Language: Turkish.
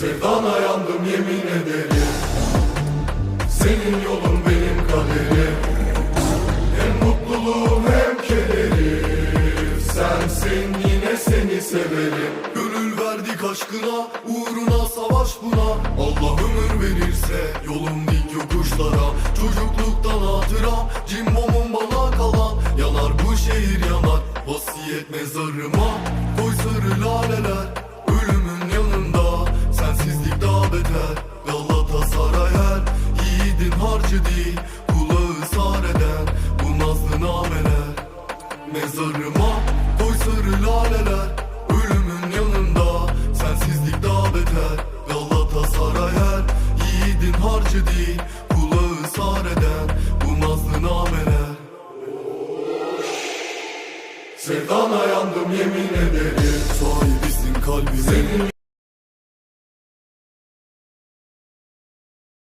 Sevdana yandım yemin ederim. Senin yolun benim kaderim. Hem mutluluğum hem kederim. Sensin yine seni severim. Gönül verdik aşkına Uğruna savaş buna. Allah ömür verirse Yolum dik yokuşlara. Çocukluktan hatıram Cimbomum bana kalan. Yanar bu şehir yanar Vasiyet mezarıma. Koy sarı Yiğidin harcı değil Kulağı sar eden Bu nazlı nameler. Mezarıma koy sarı laleler Ölümün yanında Sensizlik daha beter. Galatasaray her Yiğidin harcı değil Kulağı sar eden Bu nazlı nameler. Sevdana yandım yemin ederim. Sahibisin kalbimin Senin